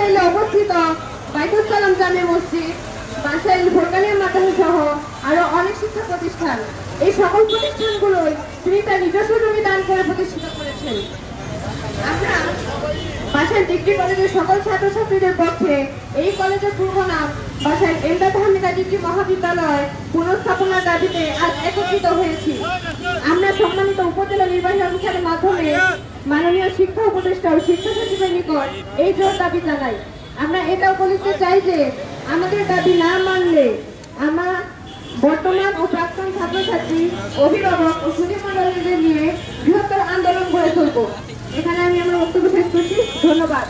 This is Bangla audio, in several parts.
বাসাইলে অবস্থিত। বাইতুল সালাম জামে মসজিদ, বাসাইল ভোরকালিয়া মাদ্রাসা সহ আরও অনেক শিক্ষা প্রতিষ্ঠান। এই সকল প্রতিষ্ঠানগুলোই তিনি তার নিজস্ব জমি দান করে প্রতিষ্ঠিত করেছেন। বাসাইল ডিগ্রি কলেজের সকল ছাত্রছাত্রীদের পক্ষে এই কলেজের পূর্ব নাম বাসাইল এমদাদ হামিদা ডিগ্রি মহাবিদ্যালয় পুনঃস্থাপনার দাবিতে আজ একত্রিত হয়েছি। আমরা সম্মানিত উপজেলা নির্বাহী অফিসারের মাধ্যমে মাননীয় শিক্ষা উপদেষ্টা ও শিক্ষা সচিবের নিকট এই জোর দাবি জানাই। আমরা এটাও বলতে চাই যে আমাদের দাবি না মানলে আমরা বর্তমান ও প্রাক্তন ছাত্রছাত্রী, অভিভাবক ও সুদীমণ্ডলীদের নিয়ে বৃহত্তর আন্দোলন গড়ে তুলব। এখানে আমি আমার বক্তব্য শেষ করছি। ধন্যবাদ।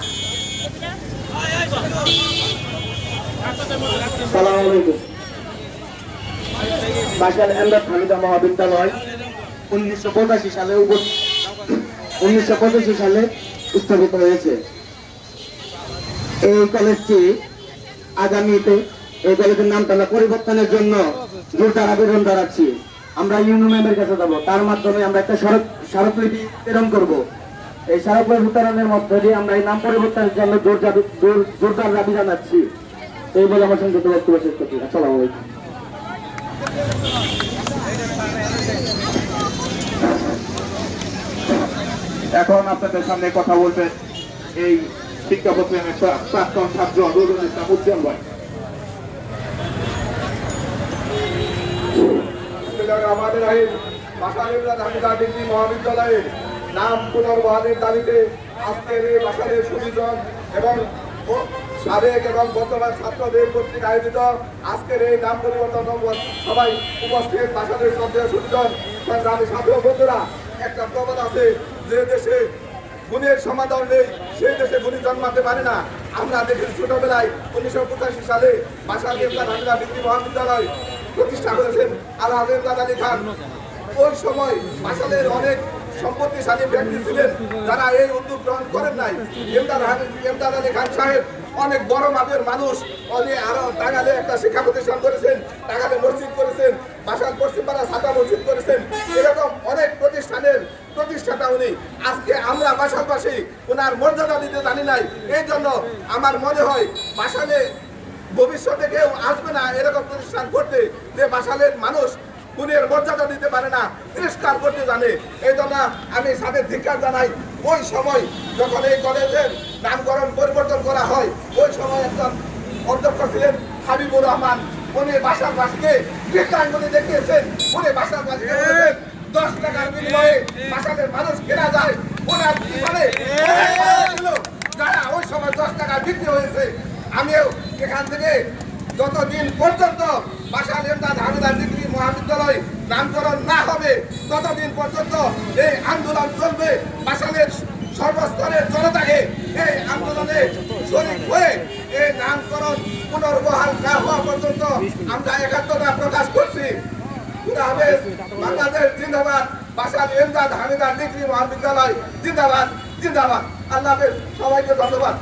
এই কলেজটি আগামীতে, এই কলেজের নামটা আমরা পরিবর্তনের জন্য জোরদার আবেদন জানাচ্ছি। আমরা ইউনিয়নের কাছে যাব। তার মাধ্যমে আমরা একটা স্মারক স্মারকলিপি প্রেরণ করব। এই স্মারকলিপি বিতরণের মধ্যে দিয়ে আমরা এই নাম পরিবর্তনের জন্য জোরদার দাবি জানাচ্ছি। এই বলে আমার সঙ্গে বক্তব্য শেষ করছি। আসসালামু আলাইকুম। এখন আপনাদের সামনে কথা বলবেন এই শিক্ষা প্রতিষ্ঠানের প্রা- প্রাক্তন ছাত্র রুজুল ইসলাম উজ্জ্বল ভাই আমাদের ডিগ্রি মহাবিদ্যালয়ের নাম পুনর্বহালের দাবিতে আজকের এই বাসালের সুবিধন এবং সাবেক এবং বর্তমান ছাত্রদের কর্তৃক আয়োজিত আজকের এই নাম পরিবর্তন সবাই উপস্থিত বাসালের শ্রদ্ধেয় সুবিধন। সংগ্রামী ছাত্র বন্ধুরা, একটা প্রবাদ আছে, যে দেশে গুণের সমাধান নেই, সেই দেশে গুণী জন্মাতে পারে না। আমরা দেখেছি ছোটবেলায় উনিশশো পঁচাশি সালে বাসা দেবতা ঢাকা ডিগ্রি মহাবিদ্যালয় প্রতিষ্ঠা করেছেন। আল হাজেমদাদ আলী খান ওই সময় বাসালের অনেক সম্পত্তিশালী ব্যক্তি ছিলেন, যারা এই উদ্যোগ গ্রহণ করেন নাই। এমদাদ এমদাদ আলী খান সাহেব অনেক বড় মাপের মানুষ। অনেক আরও টাগালে একটা শিক্ষা প্রতিষ্ঠান করেছেন টাগালে মসজিদ করেছেন বাসাল পশ্চিমপাড়া সাদা মসজিদ করেছেন। এরকম অনেক প্রতিষ্ঠানের প্রতিষ্ঠাতা উনি। আজকে আমরা বাসালবাসী ওনার মর্যাদা দিতে জানি নাই। এই জন্য আমার মনে হয় বাসালে ভবিষ্যতে কেউ আসবে না এরকম প্রতিষ্ঠান করতে, যে বাসালের মানুষ গুণের মর্যাদা দিতে পারে না তিরস্কার করতে জানে। এই জন্য আমি সাথে ধিক্কার জানাই ওই সময় যখন এই কলেজের নামকরণ পরিবর্তন করা হয় ওই সময় একজন অধ্যক্ষ ছিলেন হাবিবুর রহমান। উনি বাসার বাসীকে বৃত্তাঙ্গুলি দেখিয়েছেন। উনি বাসার বাসীকে বলেছেন দশ টাকার বিনিময়ে বাসাদের মানুষ কেনা যায়। ওনার কি বলে যারা ওই সময় দশ টাকা বিক্রি হয়েছে আমিও এখান থেকে যতদিন পর্যন্ত বাসা নেমদাদ হামিদার ডিগ্রি মহাবিদ্যালয় নামকরণ না হবে, ততদিন পর্যন্ত এই আন্দোলন চলবে। বাসালের সর্বস্তরের জনতাকে এই আন্দোলনে শরীর হয়ে এই নামকরণ পুনর্বহাল না হওয়া পর্যন্ত আমরা একাত্মতা প্রকাশ করছি। বাংলাদেশ জিন্দাবাদ। বাসাল এমদাদ হামিদার ডিগ্রি মহাবিদ্যালয় জিন্দাবাদ জিন্দাবাদ। আল্লাহ সবাইকে ধন্যবাদ।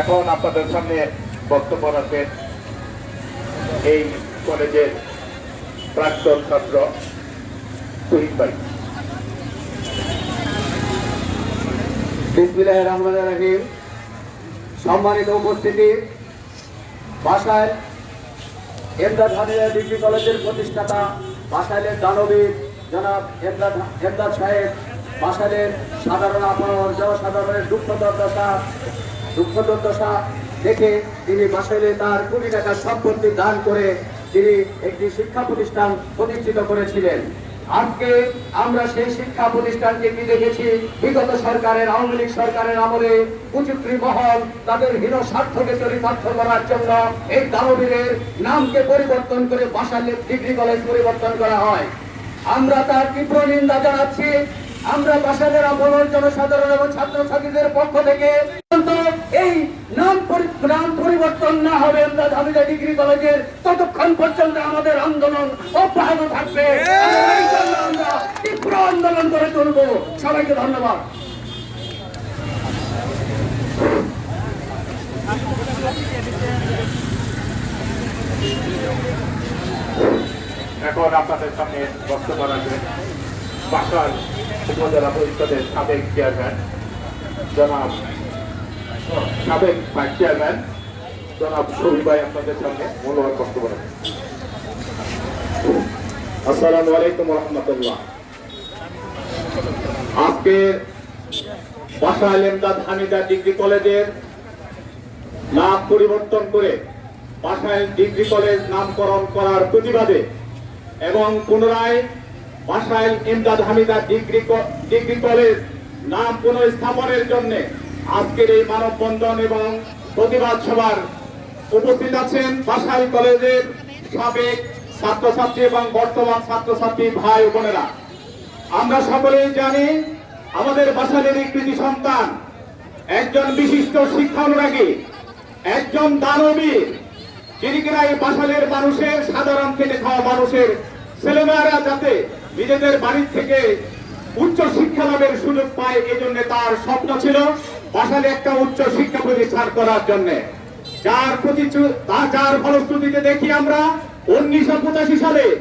এখন আপনাদের সামনে বক্তব্য রাখবেন এই কলেজের প্রাক্তন ছাত্র শহীদ ভাই। বিসমিল্লাহ সম্মানিত উপস্থিতি, বাসায় এমদাদ ডিগ্রি কলেজের প্রতিষ্ঠাতা, বাসাইলের দানবীর জনাব এমদাদ এমদাদ সাহেব, বাসাইলের সাধারণ আপনার জনসাধারণের দুঃখ দুর্দশা দুঃখ দুর্দশা দেখে তিনি বাসাইলে তার কোটি টাকার সম্পত্তি দান করে তিনি একটি শিক্ষা প্রতিষ্ঠান প্রতিষ্ঠিত করেছিলেন। আজকে আমরা সেই শিক্ষা প্রতিষ্ঠানকে কি দেখেছি? বিগত সরকারের, আওয়ামী লীগ সরকারের আমলে কুচুকরি মহল তাদের হীন স্বার্থকে চরিতার্থ করার জন্য এই দানবীরের নামকে পরিবর্তন করে বাসালে ডিগ্রি কলেজ পরিবর্তন করা হয়। আমরা তার তীব্র নিন্দা জানাচ্ছি। আমরা বাসালের আন্দোলন জনসাধারণ এবং ছাত্রছাত্রীদের পক্ষ থেকে পর্যন্ত এই নাম পরি- নাম পরিবর্তন না হবে এমদাদ হামিদা ডিগ্রি কলেজের ততক্ষণ পর্যন্ত আমাদের আন্দোলন অব্যাহত থাকবে। আমরা তীব্র আন্দোলন করে তুলব। সবাইকে ধন্যবাদ। এখন আপনাদের সামনে বক্তব্য রাখবেন বাসার উপজেলা পরিষদের সাবেক চেয়ারম্যান জনাব সাবেক ভাইস চেয়ারম্যান আজকে বাসাইল এমদাদ হামিদা ডিগ্রি কলেজের নাম পরিবর্তন করে বাসাইল ডিগ্রি কলেজ নামকরণ করার প্রতিবাদে এবং পুনরায় Basail Imdad Hamida degree degree college নাম পুনঃস্থাপনের জন্য আজকের এই মানববন্ধন এবং প্রতিবাদ সভার উপস্থিত আছেন বাসাইল কলেজের সাবেক ছাত্রছাত্রী এবং বর্তমান ছাত্রছাত্রী ভাই বোনেরা। আমরা সকলেই জানি আমাদের বাসালের কৃতি সন্তান একজন বিশিষ্ট শিক্ষা অনুরাগী একজন দানবীর, যিনি কিনা এই বাসালের মানুষের সাধারণ খেটে খাওয়া মানুষের ছেলেমেয়েরা যাতে নিজেদের বাড়ির থেকে উচ্চ শিক্ষা লাভের সুযোগ পায়, এজন্য তার স্বপ্ন ছিল বাসালে একটা উচ্চ শিক্ষা প্রতিষ্ঠান করার জন্য। যার প্রতিচু তা- যার ফলশ্রুতিতে দেখি আমরা, উনিশশো পঁচাশি সালে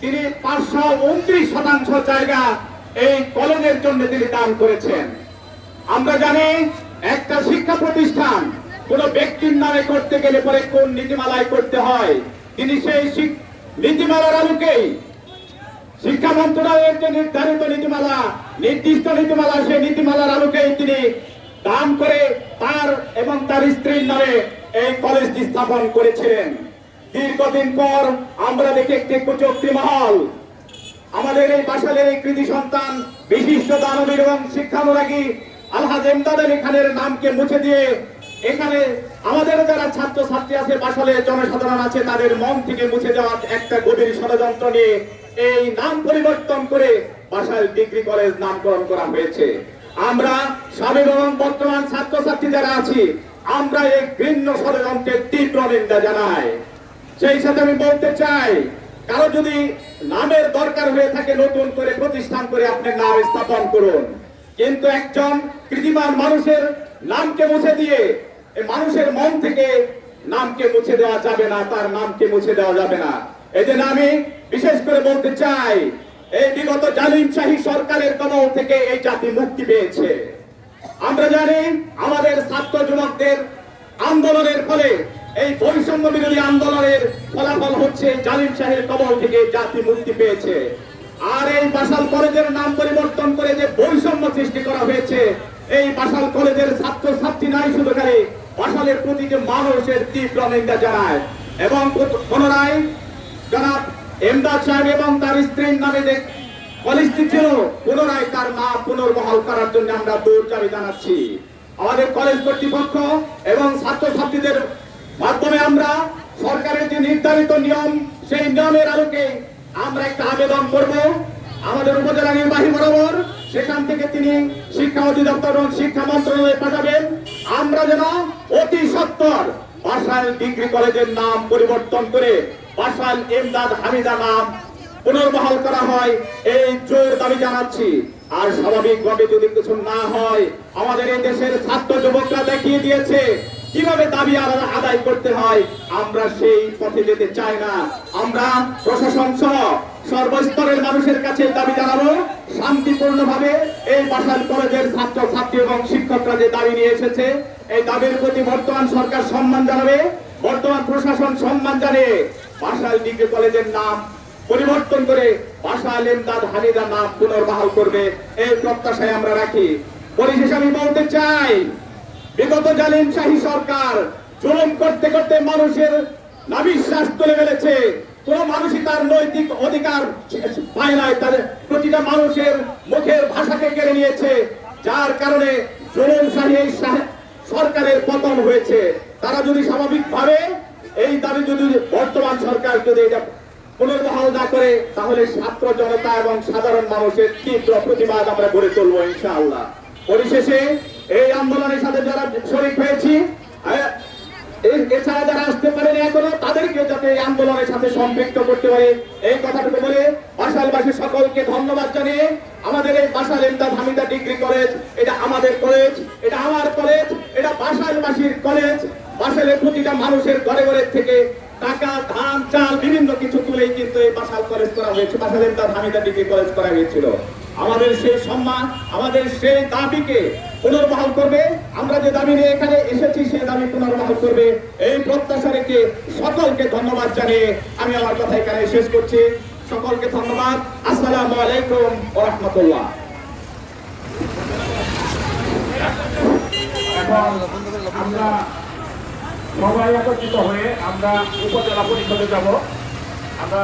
তিনি পাঁচশো উনত্রিশ শতাংশ জায়গা এই কলেজের জন্য তিনি দান করেছেন। আমরা জানি একটা শিক্ষা প্রতিষ্ঠান কোন ব্যক্তির নামে করতে গেলে পরে কোন নীতিমালায় করতে হয়। তিনি সেই নীতিমালার আলোকেই শিক্ষা মন্ত্রণালয়ের যে নির্ধারিত নীতিমালা, নির্দিষ্ট নীতিমালা, সেই নীতিমালার আলোকেই তিনি দান করে তার এবং তার স্ত্রীর নামে এই কলেজটি স্থাপন করেছিলেন। দীর্ঘদিন পর আমরা দেখি একটি কুচক্রি মহল। আমাদের এই বাসালের এই কৃতি সন্তান, বিশিষ্ট দানবীর এবং শিক্ষানুরাগী আলহাজ এমদাদ নামকে মুছে দিয়ে এখানে আমাদের যারা ছাত্র ছাত্রী আছে, বাসালে জনসাধারণ আছে, তাদের মন থেকে মুছে দেওয়ার একটা গভীর ষড়যন্ত্র নিয়ে এই নাম পরিবর্তন করে বাসাল ডিগ্রি কলেজ নামকরণ করা হয়েছে। আমরা সাবেক এবং বর্তমান ছাত্রছাত্রী যারা আছি আমরা এই ঘৃণ্য ষড়যন্ত্রের তীব্র নিন্দা জানাই। সেই সাথে আমি বলতে চাই, কারও যদি নামের দরকার হয়ে থাকে, নতুন করে প্রতিষ্ঠান করে আপনি নাম স্থাপন করুন। কিন্তু একজন কৃতিমান মানুষের নামকে মুছে দিয়ে মানুষের মন থেকে নামকে মুছে দেওয়া যাবে না, তার নামকে মুছে দেওয়া যাবে না। এই জন্য আমি বিশেষ করে বলতে চাই, এই বিগত জালিম শাহী সরকারের কবল থেকে এই জাতি মুক্তি পেয়েছে। আমরা জানি আমাদের ছাত্র যুবকদের আন্দোলনের ফলে এই বৈষম্য বিরোধী আন্দোলনের ফলাফল হচ্ছে জালিম শাহের কবল থেকে জাতি মুক্তি পেয়েছে। আর এই বাসাল কলেজের নাম পরিবর্তন করে যে বৈষম্য সৃষ্টি করা হয়েছে, এই বাসাল কলেজের ছাত্র ছাত্রী নাই শুধু খালি বাসালের প্রতি যে মানুষের তীব্র নিন্দা জানায়। এবং পুনরায় জনাব এমদাদ সাহেব এবং তার স্ত্রীর নামে যে কলেজটি পুনরায় তার নাম পুনর্বহাল করার জন্য আমরা দৌড় চাবি জানাচ্ছি আমাদের কলেজ কর্তৃপক্ষ এবং ছাত্রছাত্রীদের মাধ্যমে আমরা সরকারের যে নির্ধারিত নিয়ম, সেই নিয়মের আলোকে আমরা একটা আবেদন করব। আমাদের উপজেলা নির্বাহী বরাবর সেখান থেকে তিনি শিক্ষা অধিদপ্তর এবং শিক্ষা মন্ত্রণালয়ে পাঠাবেন। আমরা যেন অতি সত্তর বাসাল ডিগ্রি কলেজের নাম পরিবর্তন করে বাসাল এমদাদ হামিদা নাম পুনর্বহাল করা হয়, এই জোর দাবি জানাচ্ছি। আর স্বাভাবিকভাবে যদি কিছু না হয়, আমাদের এই দেশের ছাত্র যুবকরা দেখিয়ে দিয়েছে, কীভাবে দাবি আদায় করতে হয়, আমরা সেই পথে যেতে চাই না। আমরা প্রশাসন সহ সর্বস্তরের মানুষের কাছে দাবি জানাব শান্তিপূর্ণ ভাবে এই বাসাল কলেজের ছাত্র ছাত্রী এবং শিক্ষকরা যে দাবি নিয়ে এসেছে, এই দাবির প্রতি বর্তমান সরকার সম্মান জানাবে, বর্তমান প্রশাসন সম্মান জানিয়ে, বাসাল ডিগ্রি কলেজের নাম পরিবর্তন করে ভাষা আলেমদাদ হামিদা নাম পুনর্বহাল করবে। এই প্রত্যাশায় আমরা রাখি। পরিশেষে আমি বলতে চাই, বিগত জালিম শাহী সরকার জুলুম করতে করতে মানুষের নাবিশ্বাস তুলে ফেলেছে। কোন মানুষই তার নৈতিক অধিকার পায় নাই। তাদের প্রতিটা মানুষের মুখের ভাষাকে কেড়ে নিয়েছে। যার কারণে জুলুম শাহী এই সরকারের পতন হয়েছে। তারা যদি স্বাভাবিকভাবে এই দাবি যদি বর্তমান সরকার যদি এটা পুনর্বহাল না করে, তাহলে ছাত্র জনতা এবং সাধারণ মানুষের তীব্র প্রতিবাদ আমরা গড়ে তুলবো ইনশাআল্লাহ। পরিশেষে এই আন্দোলনের সাথে যারা শরীর হয়েছি এছাড়া যারা আসতে পারেনি এখনও, তাদেরকে যাতে এই আন্দোলনের সাথে সম্পৃক্ত করতে পারে, এই কথাটুকু বলে বাসালবাসী সকলকে ধন্যবাদ জানিয়ে আমাদের এই বাসাল ইমদাদ হামিদা ডিগ্রি কলেজ, এটা আমাদের কলেজ, এটা আমার কলেজ, এটা বাসালবাসীর কলেজ, বাসালের প্রতিটা মানুষের ঘরে ঘরে থেকে টাকা, ধান, চাল, বিভিন্ন কিছু তুলেই কিন্তু এই বাসাল কলেজ করা হয়েছে। বাসাল ইমদাদ হামিদা ডিগ্রি কলেজ করা হয়েছিল। আমাদের সেই সম্মান, আমাদের সেই দাবিকে পুনর্বহাল করবে। আমরা যে দাবি নিয়ে এখানে এসেছি সেই দাবি পুনর্বহাল করবে। এই প্রত্যাশা রেখে সকলকে ধন্যবাদ জানিয়ে আমি আমার কথা এখানে শেষ করছি। সকলকে ধন্যবাদ। আসসালামু আলাইকুম ও রহমতুল্লাহ। আমরা সবাই একত্রিত হয়ে আমরা উপজেলা পরিষদে যাব। আমরা